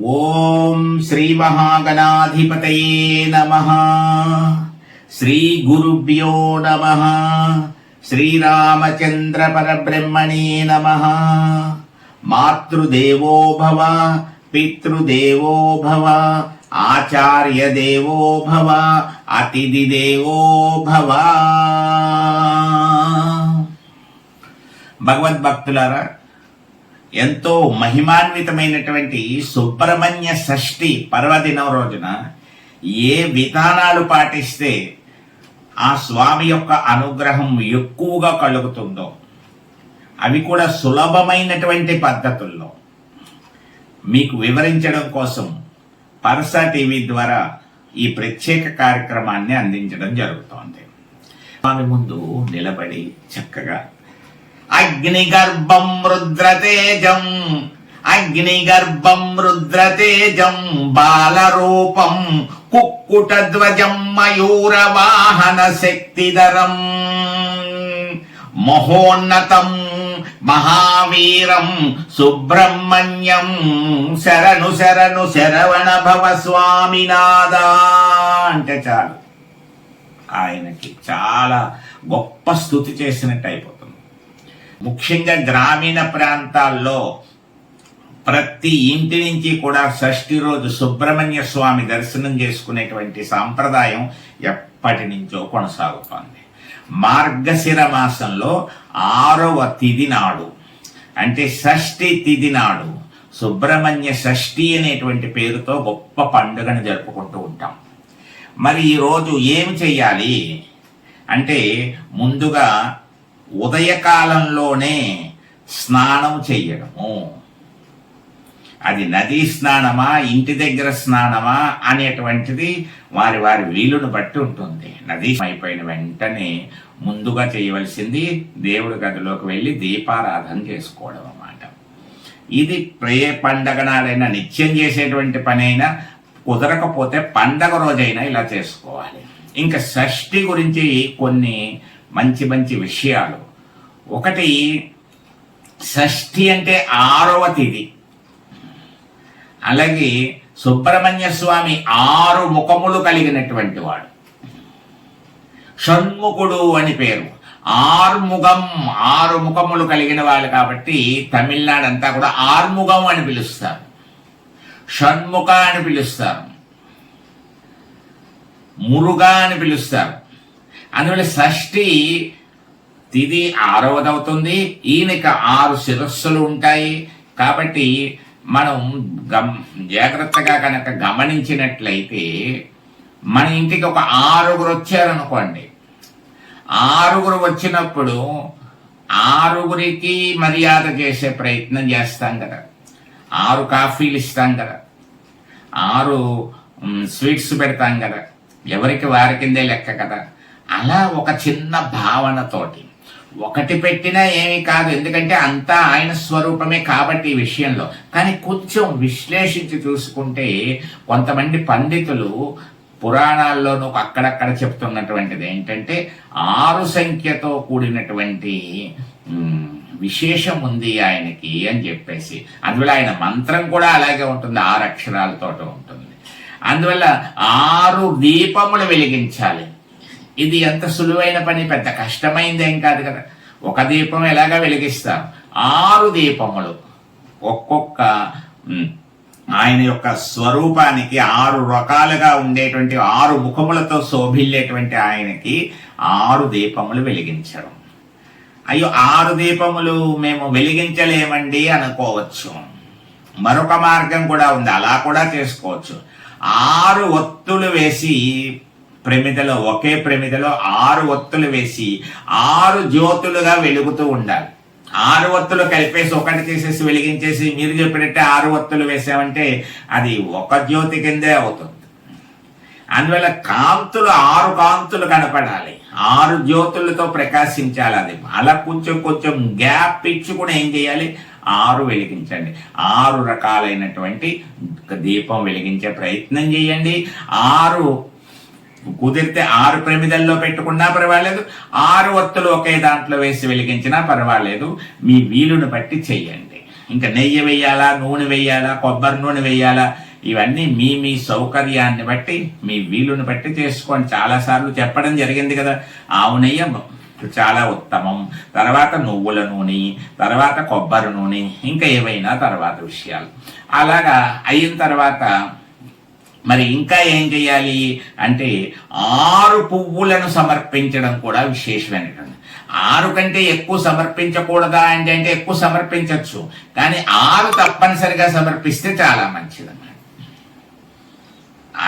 ఓం శ్రీ మహాగణాధిపతయే నమ. శ్రీ గురుభ్యో నమ. శ్రీరామచంద్ర పరబ్రహ్మణే నమ. మాతృదేవో భవ పితృదేవో భవ ఆచార్య దేవో భవ అతిథి దేవో భవ. భగవద్భక్తులారా ఎంతో మహిమాన్వితమైనటువంటి సుబ్రహ్మణ్య షష్ఠి పర్వదినం రోజున ఏ విధానాలు పాటిస్తే ఆ స్వామి యొక్క అనుగ్రహం ఎక్కువగా కలుగుతుందో అవి కూడా సులభమైనటువంటి పద్ధతుల్లో మీకు వివరించడం కోసం పరసా టీవీ ద్వారా ఈ ప్రత్యేక కార్యక్రమాన్ని అందించడం జరుగుతోంది. స్వామి ముందు నిలబడి చక్కగా అగ్నిగర్భం రుద్రతేజం అగ్నిగర్భం రుద్రతేజం బాలరూపం కుక్కుటధ్వజం మయూరవాహన శక్తిధరం మహోన్నతం మహావీరం సుబ్రహ్మణ్యం శరణు శరణు శరవణ భవ స్వామినాథ అంటే చాలు. ఆయనకి చాలా గొప్ప స్థుతి చేసినట్టు అయిపోతుంది ముఖ్యంగా గ్రామీణ ప్రాంతాల్లో ప్రతి ఇంటి నుంచి కూడా షష్ఠి రోజు సుబ్రహ్మణ్య స్వామి దర్శనం చేసుకునేటువంటి సాంప్రదాయం ఎప్పటి నుంచో కొనసాగుతోంది. మార్గశిర మాసంలో ఆరవ తిది నాడు అంటే షష్ఠి తిది నాడు సుబ్రహ్మణ్య షష్ఠి అనేటువంటి పేరుతో గొప్ప పండుగను జరుపుకుంటూ ఉంటాం. మరి ఈరోజు ఏమి చెయ్యాలి? అంటే ముందుగా ఉదయకాలంలోనే స్నానం చెయ్యడము. అది నదీ స్నానమా ఇంటి దగ్గర స్నానమా అనేటువంటిది వారి వారి వీలును బట్టి ఉంటుంది. నదీ అయిపోయిన వెంటనే ముందుగా చేయవలసింది దేవుడి గదిలోకి వెళ్ళి దీపారాధన చేసుకోవడం అన్నమాట. ఇది ప్రే పండగ నాడైనా నిత్యం చేసేటువంటి పనైనా కుదరకపోతే పండగ రోజైనా ఇలా చేసుకోవాలి. ఇంకా షష్ఠి గురించి కొన్ని మంచి మంచి విషయాలు. ఒకటి షష్ఠి అంటే ఆరవ తిది. అలాగే సుబ్రహ్మణ్య స్వామి ఆరు ముఖములు కలిగినటువంటి వాడు. షణ్ముఖుడు అని పేరు. ఆర్ముగం ఆరు ముఖములు కలిగిన వాళ్ళు కాబట్టి తమిళనాడు అంతా కూడా ఆర్ముగం అని పిలుస్తారు. షణ్ముఖ అని పిలుస్తారు. మురుగా అని పిలుస్తారు. అందువల్ల షష్ఠి తిది ఆరవదవుతుంది. ఈయనకి ఆరు శిరస్సులు ఉంటాయి. కాబట్టి మనం గమ్ జాగ్రత్తగా కనుక గమనించినట్లయితే మన ఇంటికి ఒక ఆరుగురు వచ్చారనుకోండి. ఆరుగురు వచ్చినప్పుడు ఆరుగురికి మర్యాద చేసే ప్రయత్నం చేస్తాం కదా. ఆరు కాఫీలు ఇస్తాం కదా. ఆరు స్వీట్స్ పెడతాం కదా. ఎవరికి వారి కిందే లెక్క కదా. అలా ఒక చిన్న భావనతోటి ఒకటి పెట్టినా ఏమీ కాదు. ఎందుకంటే అంతా ఆయన స్వరూపమే కాబట్టి ఈ విషయంలో. కానీ కొంచెం విశ్లేషించి చూసుకుంటే కొంతమంది పండితులు పురాణాల్లోనూ అక్కడక్కడ చెప్తున్నటువంటిది ఏంటంటే ఆరు సంఖ్యతో కూడినటువంటి విశేషం ఉంది ఆయనకి అని చెప్పేసి. అందువల్ల ఆయన మంత్రం కూడా అలాగే ఉంటుంది ఆరు అక్షరాలతో ఉంటుంది. అందువల్ల ఆరు దీపములు వెలిగించాలి. ఇది ఎంత సులువైన పని పెద్ద కష్టమైందేం కాదు కదా. ఒక దీపం ఎలాగా వెలిగిస్తాం? ఆరు దీపములు. ఒక్కొక్క ఆయన యొక్క స్వరూపానికి ఆరు రకాలుగా ఉండేటువంటి ఆరు ముఖములతో శోభిల్లేటువంటి ఆయనకి ఆరు దీపములు వెలిగించడం. అయ్యో ఆరు దీపములు మేము వెలిగించలేమండి అనుకోవచ్చు. మరొక మార్గం కూడా ఉంది అలా కూడా చేసుకోవచ్చు. ఆరు ఒత్తులు వేసి ప్రమిదలో ఒకే ప్రమిదలో ఆరు ఒత్తులు వేసి ఆరు జ్యోతులుగా వెలుగుతూ ఉండాలి. ఆరు ఒత్తులు కలిపేసి ఒకటి చేసేసి వెలిగించేసి మీరు చెప్పినట్టే ఆరు ఒత్తులు వేసామంటే అది ఒక జ్యోతి కిందే అవుతుంది. అందువల్ల కాంతులు ఆరు కాంతులు కనపడాలి. ఆరు జ్యోతులతో ప్రకాశించాలి అది. అలా కొంచెం కొంచెం గ్యాప్ ఇచ్చి కూడా ఏం చేయాలి? ఆరు వెలిగించండి. ఆరు రకాలైనటువంటి దీపం వెలిగించే ప్రయత్నం చేయండి. ఆరు కుదిరితే ఆరు ప్రమిదల్లో పెట్టుకున్నా పర్వాలేదు ఆరు ఒత్తులు ఒకే దాంట్లో వేసి వెలిగించినా పర్వాలేదు. మీ వీలును బట్టి చెయ్యండి. ఇంకా నెయ్యి వేయాలా నూనె వేయాలా కొబ్బరి నూనె వేయాలా? ఇవన్నీ మీ మీ సౌకర్యాన్ని బట్టి మీ వీలుని బట్టి చేసుకోండి. చాలాసార్లు చెప్పడం జరిగింది కదా ఆవు నెయ్యి చాలా ఉత్తమం. తర్వాత నువ్వుల నూనె తర్వాత కొబ్బరి నూనె ఇంకా ఏవైనా తర్వాత విషయాలు. అలాగా అయిన తర్వాత మరి ఇంకా ఏం చేయాలి అంటే ఆరు పువ్వులను సమర్పించడం కూడా విశేషమైనటువంటి ఆరు కంటే ఎక్కువ సమర్పించకూడదా అంటే అంటే ఎక్కువ సమర్పించవచ్చు కానీ ఆరు తప్పనిసరిగా సమర్పిస్తే చాలా మంచిదన్నమాట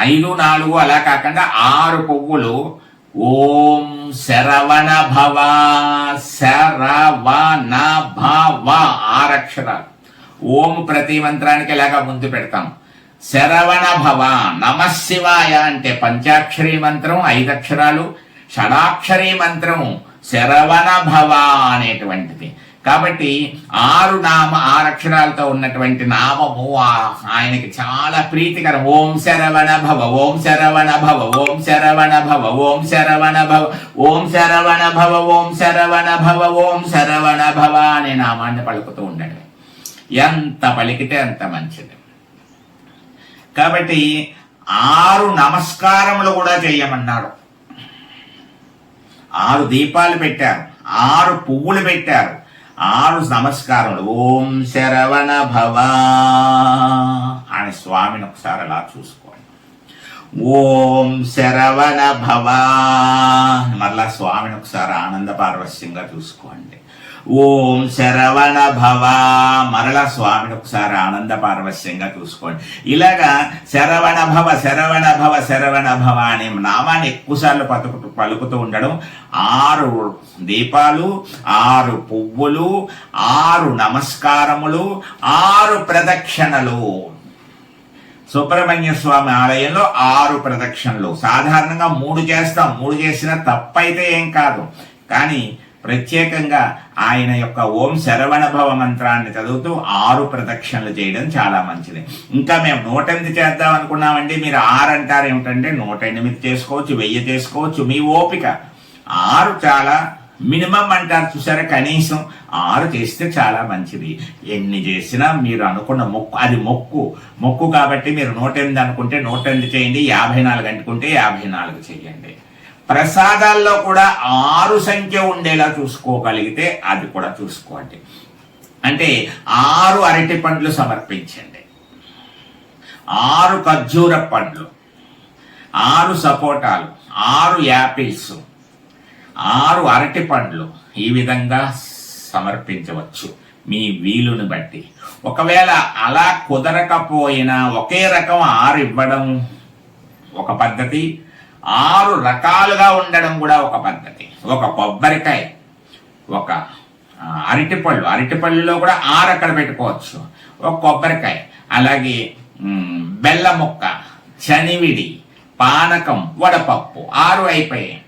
ఐదు నాలుగు అలా కాకుండా ఆరు పువ్వులు ఓం శరవణ భవ శరవణ భవ ఆరక్షరాలు. ఓం ప్రతి మంత్రానికి ఇలాగా ముందు పెడతాం? శరవణ భవ నమశివాయ అంటే పంచాక్షరి మంత్రం ఐదు అక్షరాలు షడాక్షరి మంత్రం శరవణ భవ అనేటువంటిది. కాబట్టి ఆరు నామ ఆరు అక్షరాలతో ఉన్నటువంటి నామము ఆ- ఆయనకి చాలా ప్రీతికరం. ఓం శరవణ భవ ఓం శరవణ భవ ఓం శరవణ భవ ఓం శరవణ భవ ఓం శరవణ భవ ఓం శరవణ భవ ఓం శరవణ భవ అనే నామాన్ని పలుకుతూ ఉండడమే. ఎంత పలికితే అంత మంచిది. కాబట్టి ఆరు నమస్కారములు కూడా చేయమన్నాడు ఆరు దీపాలు పెట్టారు ఆరు పువ్వులు పెట్టారు ఆరు నమస్కారములు. ఓం శరవణ భవ అని స్వామిని ఒకసారి అలా చూసుకోండి. ఓం శరవణ భవ మరలా స్వామిని ఒకసారి ఆనంద పారవస్యంగా చూసుకోండి. ఓం శరవణ భవ. మరల స్వామిని ఒకసారి ఆనంద పారవస్యంగా చూసుకోండి. ఇలాగా శరవణ భవ శరవణ భవ శరవణ భవ అనే నామాన్ని ఎక్కువసార్లు పలుకుతూ పలుకుతూ ఉండడం ఆరు దీపాలు ఆరు పువ్వులు ఆరు నమస్కారములు ఆరు ప్రదక్షిణలు. సుబ్రహ్మణ్య స్వామి ఆలయంలో ఆరు ప్రదక్షిణలు. సాధారణంగా మూడు చేస్తాం. మూడు చేసిన తప్పైతే ఏం కాదు. కానీ ప్రత్యేకంగా ఆయన యొక్క ఓం శరవణ భవ మంత్రాన్ని చదువుతూ ఆరు ప్రదక్షిణలు చేయడం చాలా మంచిది. ఇంకా మేము నూట ఎనిమిది చేద్దాం అనుకున్నామండి. మీరు ఆరు అంటారు ఏమిటంటే నూట ఎనిమిది చేసుకోవచ్చు వెయ్యి చేసుకోవచ్చు మీ ఓపిక. ఆరు చాలా మినిమం అంటారు చూసారా కనీసం. ఆరు చేస్తే చాలా మంచిది. ఎన్ని చేసినా మీరు అనుకున్న మొక్కు అది మొక్కు. మొక్కు కాబట్టి మీరు నూట ఎనిమిది అనుకుంటే నూట ఎనిమిది చేయండి యాభై నాలుగు అనుకుంటే యాభై నాలుగు చేయండి. ప్రసాదాల్లో కూడా ఆరు సంఖ్య ఉండేలా చూసుకోగలిగితే అది కూడా చూసుకోండి. అంటే ఆరు అరటి పండ్లు సమర్పించండి. ఆరు ఖర్జూర పండ్లు ఆరు సపోటాలు ఆరు యాపిల్స్ ఆరు అరటి పండ్లు ఈ విధంగా సమర్పించవచ్చు మీ వీలుని బట్టి. ఒకవేళ అలా కుదరకపోయినా ఒకే రకం ఆరు ఇవ్వడం ఒక పద్ధతి ఆరు రకాలుగా ఉండడం కూడా ఒక పద్ధతి. ఒక కొబ్బరికాయ ఒక అరటిపళ్ళు. అరటిపళ్ళులో కూడా ఆరు అక్కడ పెట్టుకోవచ్చు. ఒక కొబ్బరికాయ అలాగే బెల్ల ముక్క చనివిడి పానకం వడపప్పు. ఆరు అయిపోయాయి.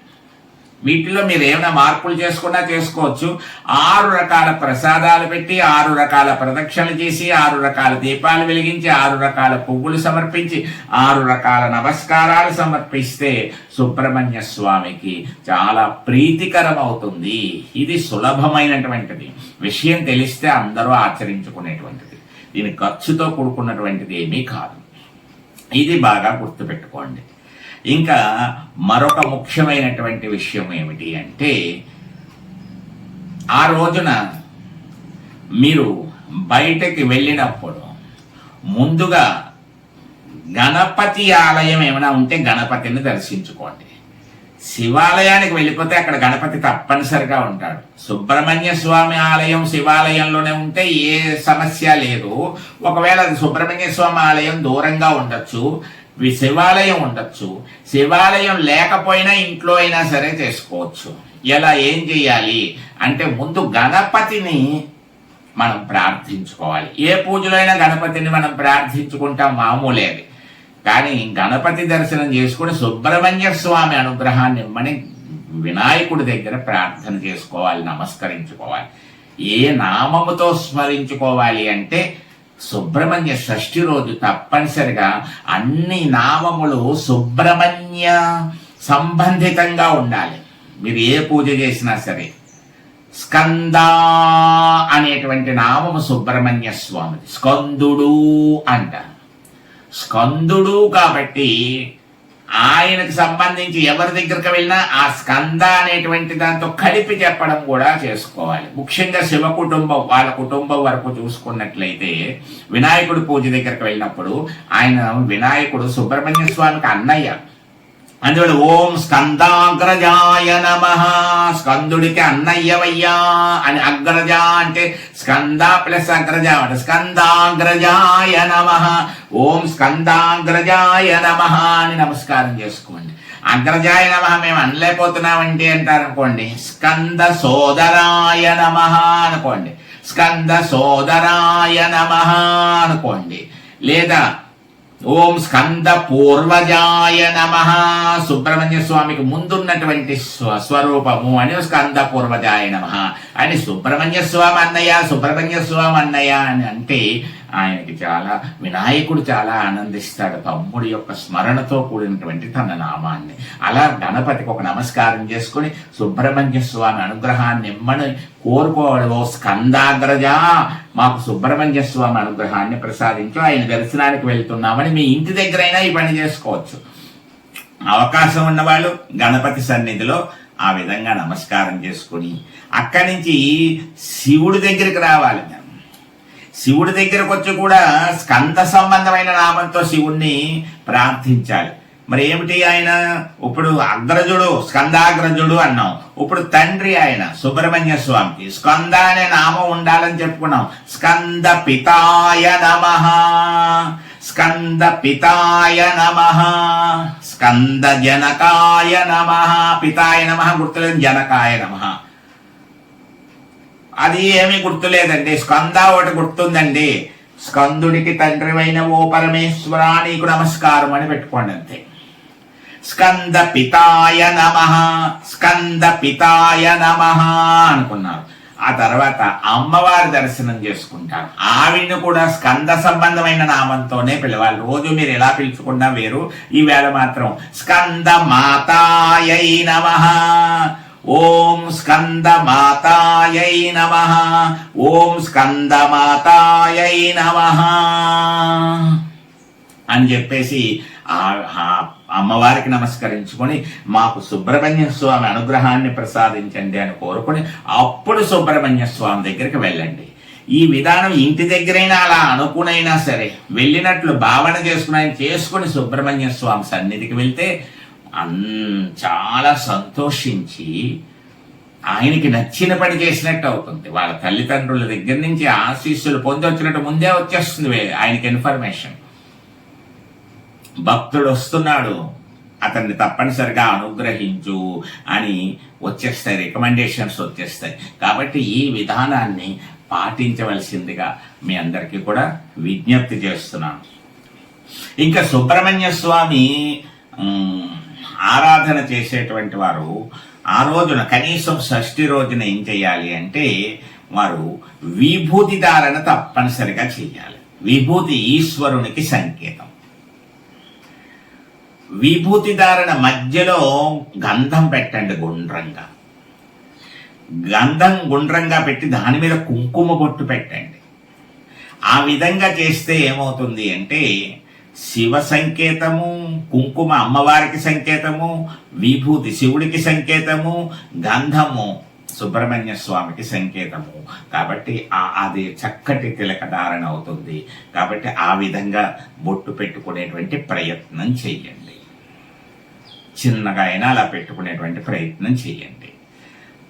వీటిలో మీరు ఏమైనా మార్పులు చేసుకున్నా చేసుకోవచ్చు. ఆరు రకాల ప్రసాదాలు పెట్టి ఆరు రకాల ప్రదక్షిణలు చేసి ఆరు రకాల దీపాలు వెలిగించి ఆరు రకాల పువ్వులు సమర్పించి ఆరు రకాల నమస్కారాలు సమర్పిస్తే సుబ్రహ్మణ్య స్వామికి చాలా ప్రీతికరం అవుతుంది ఇది సులభమైనటువంటిది. విషయం తెలిస్తే అందరూ ఆచరించుకునేటువంటిది. దీని ఖర్చుతో కూడుకున్నటువంటిది ఏమీ కాదు. ఇది బాగా గుర్తుపెట్టుకోండి. ఇంకా మరొక ముఖ్యమైనటువంటి విషయం ఏమిటి అంటే ఆ రోజున మీరు బయటకి వెళ్ళినప్పుడు ముందుగా గణపతి ఆలయం ఏమైనా ఉంటే గణపతిని దర్శించుకోండి. శివాలయానికి వెళ్ళిపోతే అక్కడ గణపతి తప్పనిసరిగా ఉంటాడు. సుబ్రహ్మణ్య స్వామి ఆలయం శివాలయంలోనే ఉంటే ఏ సమస్య లేదు. ఒకవేళ అది సుబ్రహ్మణ్య స్వామి ఆలయం దూరంగా ఉండొచ్చు. శివాలయం ఉండొచ్చు. శివాలయం లేకపోయినా ఇంట్లో అయినా సరే చేసుకోవచ్చు. ఎలా ఏం చేయాలి? అంటే ముందు గణపతిని మనం ప్రార్థించుకోవాలి. ఏ పూజలో అయినా గణపతిని మనం ప్రార్థించుకుంటాం మామూలేది కానీ గణపతి దర్శనం చేసుకుని సుబ్రహ్మణ్య స్వామి అనుగ్రహాన్ని ఇవ్వమని వినాయకుడి దగ్గర ప్రార్థన చేసుకోవాలి నమస్కరించుకోవాలి. ఏ నామముతో స్మరించుకోవాలి అంటే సుబ్రహ్మణ్య షష్ఠి రోజు తప్పనిసరిగా అన్ని నామములు సుబ్రహ్మణ్య సంబంధితంగా ఉండాలి. మీరు ఏ పూజ చేసినా సరే. స్కంద అనేటువంటి నామము సుబ్రహ్మణ్య స్వామిది. స్కందుడు అంటారు. స్కందుడు కాబట్టి ఆయనకు సంబంధించి ఎవరి దగ్గరికి వెళ్ళినా ఆ స్కంద అనేటువంటి దాంతో కలిపి చెప్పడం కూడా చేసుకోవాలి. ముఖ్యంగా శివ కుటుంబం వాళ్ళ కుటుంబం వరకు చూసుకున్నట్లయితే వినాయకుడు పూజ దగ్గరికి వెళ్ళినప్పుడు ఆయన వినాయకుడు సుబ్రహ్మణ్య స్వామికి అన్నయ్య. అందువల్ల ఓం స్కందాగ్రజాయ నమ. స్కందుడికి అన్నయ్యవయ్యా అని అగ్రజ అంటే స్కంద ప్లస్ అగ్రజ అంటే. స్కందాగ్రజాయ నమ. ఓం స్కందాగ్రజాయ నమ అని నమస్కారం చేసుకోండి. అగ్రజాయ నమ మేము అనలేకపోతున్నామంటే అంటారు అనుకోండి స్కంద సోదరాయ నమ అనుకోండి. స్కంద సోదరాయ నమ అనుకోండి. లేదా ఓం స్కంద పూర్వజాయ నమ. సుబ్రహ్మణ్య స్వామికి ముందున్నటువంటి స్వరూపము అని స్కంద పూర్వజాయ నమ. అని సుబ్రహ్మణ్య స్వామి అన్నయ్య సుబ్రహ్మణ్య స్వామి అన్నయ్య అని అంటే ఆయనకి చాలా వినాయకుడు చాలా ఆనందిస్తాడు. తమ్ముడి యొక్క స్మరణతో కూడినటువంటి తన నామాన్ని. అలా గణపతికి ఒక నమస్కారం చేసుకుని సుబ్రహ్మణ్య స్వామి అనుగ్రహాన్ని ఇమ్మని కోరుకోవడం ఓ స్కందాగ్రజ మాకు సుబ్రహ్మణ్య స్వామి అనుగ్రహాన్ని ప్రసాదించు. ఆయన దర్శనానికి వెళ్తున్నామని మీ ఇంటి దగ్గరైనా ఈ పని చేసుకోవచ్చు. అవకాశం ఉన్నవాళ్ళు గణపతి సన్నిధిలో ఆ విధంగా నమస్కారం చేసుకుని అక్కడి నుంచి శివుడి దగ్గరికి రావాలి. శివుడి దగ్గరకు వచ్చి కూడా స్కంద సంబంధమైన నామంతో శివుణ్ణి ప్రార్థించాలి. మరి ఏమిటి ఆయన? ఇప్పుడు అగ్రజుడు స్కందాగ్రజుడు అన్నాం. ఇప్పుడు తండ్రి ఆయన సుబ్రహ్మణ్య స్వామికి స్కంద అనే నామం ఉండాలని చెప్పుకున్నాం. స్కంద పితాయ నమ. స్కంద పితాయ నమ. స్కంద జనకాయ నమ. పితాయ నమ గుర్తులేదు జనకాయ నమ. అది ఏమీ గుర్తులేదండి. స్కంద ఒకటి గుర్తుందండి. స్కందుడికి తండ్రివైన ఓ పరమేశ్వర నీకు నమస్కారం అని పెట్టుకోండి అంతే. స్కంద పితాయ నమ స్కంద పితాయ నమ అనుకున్నారు. ఆ తర్వాత అమ్మవారి దర్శనం చేసుకుంటారు. ఆవిడని కూడా స్కంద సంబంధమైన నామంతోనే పిలవాలి. రోజు మీరు ఎలా పిలుచుకున్నా వేరు. ఈ వేళ మాత్రం స్కంద మాతాయ నమ. ఓం స్కంద మాతాయై నమ. ఓం స్కందమాతాయై నమ. అని చెప్పేసి అమ్మవారికి నమస్కరించుకొని మాకు సుబ్రహ్మణ్య స్వామి అనుగ్రహాన్ని ప్రసాదించండి అని కోరుకొని అప్పుడు సుబ్రహ్మణ్య స్వామి దగ్గరికి వెళ్ళండి. ఈ విధానం ఇంటి దగ్గరైనా అలా అనుకునైనా సరే వెళ్ళినట్లు భావన చేసుకుని చేసుకుని సుబ్రహ్మణ్య స్వామి సన్నిధికి వెళ్తే అన్ చాలా సంతోషించి ఆయనకి నచ్చిన పని చేసినట్టు అవుతుంది. వాళ్ళ తల్లిదండ్రుల దగ్గర నుంచి ఆశీస్సులు పొంది వచ్చినట్టు ముందే వచ్చేస్తుంది ఆయనకి ఇన్ఫర్మేషన్ భక్తుడు వస్తున్నాడు. అతన్ని తప్పనిసరిగా అనుగ్రహించు అని వచ్చేస్తాయి రికమెండేషన్స్ వచ్చేస్తాయి. కాబట్టి ఈ విధానాన్ని పాటించవలసిందిగా మీ అందరికీ కూడా విజ్ఞప్తి చేస్తున్నాను. ఇంకా సుబ్రహ్మణ్య స్వామి ఆరాధన చేసేటువంటి వారు ఆ రోజున కనీసం షష్ఠి రోజున ఏం చేయాలి అంటే వారు విభూతి ధారణ తప్పనిసరిగా చేయాలి. విభూతి ఈశ్వరునికి సంకేతం. విభూతి ధారణ మధ్యలో గంధం పెట్టండి గుండ్రంగా. గంధం గుండ్రంగా పెట్టి దాని మీద కుంకుమ బొట్టు పెట్టండి. ఆ విధంగా చేస్తే ఏమవుతుంది అంటే శివ సంకేతము కుంకుమ అమ్మవారికి సంకేతము విభూతి శివుడికి సంకేతము గంధము సుబ్రహ్మణ్య స్వామికి సంకేతము. కాబట్టి ఆ అది చక్కటి తిలక ధారణ అవుతుంది. కాబట్టి ఆ విధంగా బొట్టు పెట్టుకునేటువంటి ప్రయత్నం చేయండి. చిన్నగా అయినా అలా పెట్టుకునేటువంటి ప్రయత్నం చేయండి.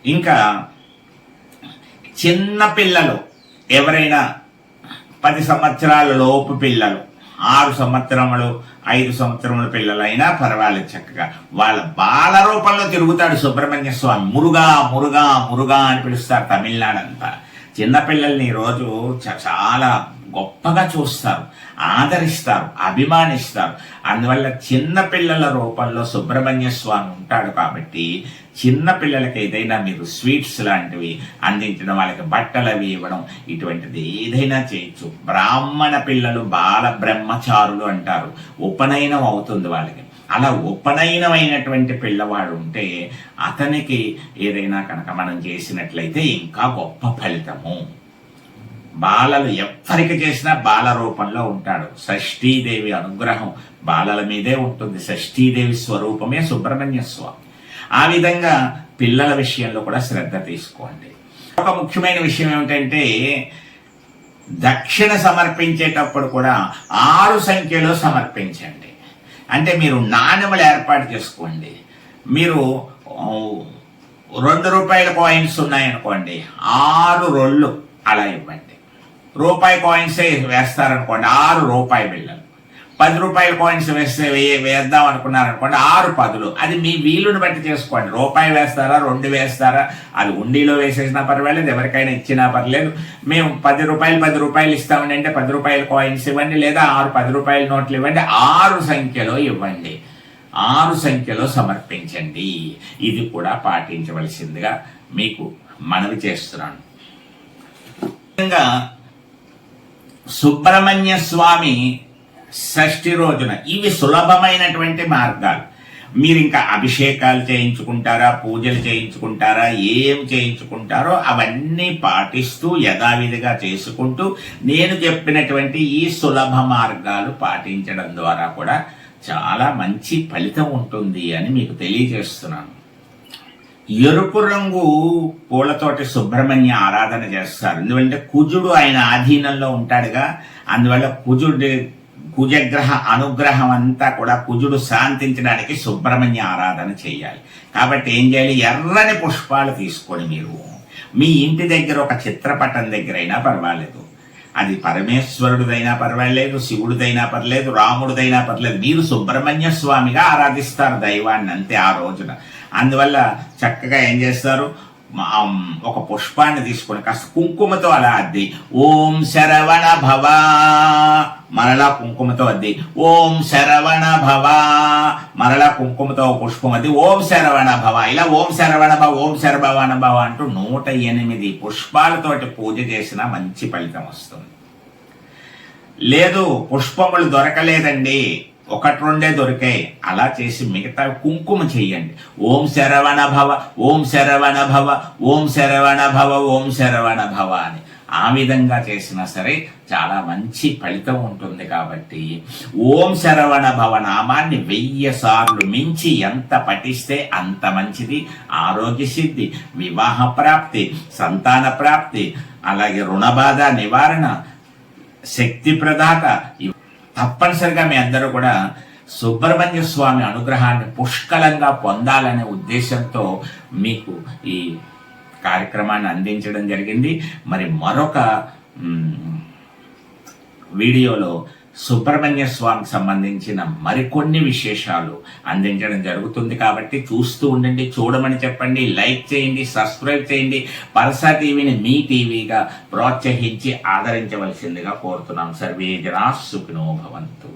ఇంకా చిన్న పిల్లలు ఎవరైనా పది సంవత్సరాల లోపు పిల్లలు ఆరు సంవత్సరములు ఐదు సంవత్సరముల పిల్లలైనా పర్వాలేదు చక్కగా. వాళ్ళ బాల రూపంలో తిరుగుతాడు సుబ్రహ్మణ్య స్వామి. మురుగా మురుగా మురుగా అని పిలుస్తారు తమిళనాడు అంతా చిన్నపిల్లల్ని ఈరోజు చ- చాలా గొప్పగా చూస్తారు ఆదరిస్తారు అభిమానిస్తారు. అందువల్ల చిన్న పిల్లల రూపంలో సుబ్రహ్మణ్య స్వామి ఉంటాడు కాబట్టి చిన్న పిల్లలకి ఏదైనా మీరు స్వీట్స్ లాంటివి అందించడం వాళ్ళకి బట్టలు అవి ఇవ్వడం ఇటువంటిది ఏదైనా చేయొచ్చు. బ్రాహ్మణ పిల్లలు బాల బ్రహ్మచారులు అంటారు. ఉపనయనం అవుతుంది వాళ్ళకి. అలా ఉపనయనమైనటువంటి పిల్లవాడు ఉంటే అతనికి ఏదైనా కనుక మనం చేసినట్లయితే ఇంకా గొప్ప ఫలితము. బాలలు ఎవ్వరికి చేసినా బాల రూపంలో ఉంటాడు. షష్ఠీదేవి అనుగ్రహం బాలల మీదే ఉంటుంది. షష్ఠీదేవి స్వరూపమే సుబ్రహ్మణ్య స్వామి. ఆ విధంగా పిల్లల విషయంలో కూడా శ్రద్ధ తీసుకోండి. ఒక ముఖ్యమైన విషయం ఏమిటంటే దక్షిణ సమర్పించేటప్పుడు కూడా ఆరు సంఖ్యలో సమర్పించండి. అంటే మీరు నాణ్యములు ఏర్పాటు చేసుకోండి. మీరు రెండు రూపాయల కాయిన్స్ ఉన్నాయనుకోండి ఆరు రొళ్ళు అలా ఇవ్వండి. రూపాయి కాయిన్స్ వేస్తారనుకోండి ఆరు రూపాయి బిళ్ళలు పది రూపాయల కాయిన్స్ వేస్తే వే- వేద్దాం అనుకున్నారనుకోండి ఆరు పదులు. అది మీ వీలుని బట్టి చేసుకోండి. రూపాయి వేస్తారా రెండు వేస్తారా? అది ఉండిలో వేసేసినా పర్వాలేదు ఎవరికైనా ఇచ్చినా పర్లేదు. మేము పది రూపాయలు పది రూపాయలు ఇస్తామని అంటే పది రూపాయల కాయిన్స్ ఇవ్వండి లేదా ఆరు పది రూపాయల నోట్లు ఇవ్వండి. ఆరు సంఖ్యలో ఇవ్వండి. ఆరు సంఖ్యలో సమర్పించండి. ఇది కూడా పాటించవలసిందిగా మీకు మనవి చేస్తున్నాను. ముఖ్యంగా సుబ్రహ్మణ్య స్వామి షష్ఠి రోజున. ఇవి సులభమైనటువంటి మార్గాలు. మీరు ఇంకా అభిషేకాలు చేయించుకుంటారా పూజలు చేయించుకుంటారా ఏం చేయించుకుంటారో అవన్నీ పాటిస్తూ యథావిధిగా చేసుకుంటూ నేను చెప్పినటువంటి ఈ సులభ మార్గాలు పాటించడం ద్వారా కూడా చాలా మంచి ఫలితం ఉంటుంది అని మీకు తెలియజేస్తున్నాను. ఎరుపు రంగు పూలతోటి సుబ్రహ్మణ్య ఆరాధన చేస్తారు. ఎందుకంటే కుజుడు ఆయన ఆధీనంలో ఉంటాడుగా. అందువల్ల కుజుడి కుజగ్రహ అనుగ్రహం అంతా కూడా కుజుడు శాంతించడానికి సుబ్రహ్మణ్య ఆరాధన చేయాలి. కాబట్టి ఏం చేయాలి? ఎర్రని పుష్పాలు తీసుకొని మీరు మీ ఇంటి దగ్గర ఒక చిత్రపటం దగ్గర అయినా పర్వాలేదు. అది పరమేశ్వరుడిదైనా పర్వాలేదు శివుడిదైనా పర్లేదు రాముడిదైనా పర్లేదు. మీరు సుబ్రహ్మణ్య స్వామిగా ఆరాధిస్తారు దైవాన్ని అంతే ఆ రోజున. అందువల్ల చక్కగా ఏం చేస్తారు? ఒక పుష్పాన్ని తీసుకొని కాస్త కుంకుమతో అలా అద్ది. ఓం శరవణ భవ. మరలా కుంకుమతో అద్ది. ఓం శరవణ భవ. మరలా కుంకుమతో పుష్పం అద్ది. ఓం శరవణ భవ. ఇలా ఓం శరవణ భవ ఓం శరభవణ భవ అంటూ నూట ఎనిమిది పుష్పాలతోటి పూజ చేసిన మంచి ఫలితం వస్తుంది. లేదు పుష్పములు దొరకలేదండి. ఒకటి రెండే దొరికాయి. అలా చేసి మిగతా కుంకుమ చెయ్యండి ఓం శరవణ భవ ఓం శరవణ భవ ఓం శరవణ భవ ఓం శరవణ భవ అని. ఆ విధంగా చేసినా సరే చాలా మంచి ఫలితం ఉంటుంది కాబట్టి ఓం శరవణ భవ నామాన్ని వెయ్యి సార్లు మించి ఎంత పఠిస్తే అంత మంచిది. ఆరోగ్య సిద్ధి వివాహ ప్రాప్తి సంతాన ప్రాప్తి అలాగే రుణబాధ నివారణ శక్తి ప్రదాత తప్పనిసరిగా మీ అందరూ కూడా సుబ్రహ్మణ్య స్వామి అనుగ్రహాన్ని పుష్కలంగా పొందాలనే ఉద్దేశంతో మీకు ఈ కార్యక్రమాన్ని అందించడం జరిగింది. మరి మరొక వీడియోలో సుబ్రహ్మణ్య స్వామికి సంబంధించిన మరికొన్ని విశేషాలు అందించడం జరుగుతుంది కాబట్టి చూస్తూ ఉండండి చూడమని చెప్పండి లైక్ చేయండి సబ్స్క్రైబ్ చేయండి. పరసా టీవీని మీ టీవీగా ప్రోత్సహించి ఆదరించవలసిందిగా కోరుతున్నాం. సర్వే జనా సుఖినో భవంతు.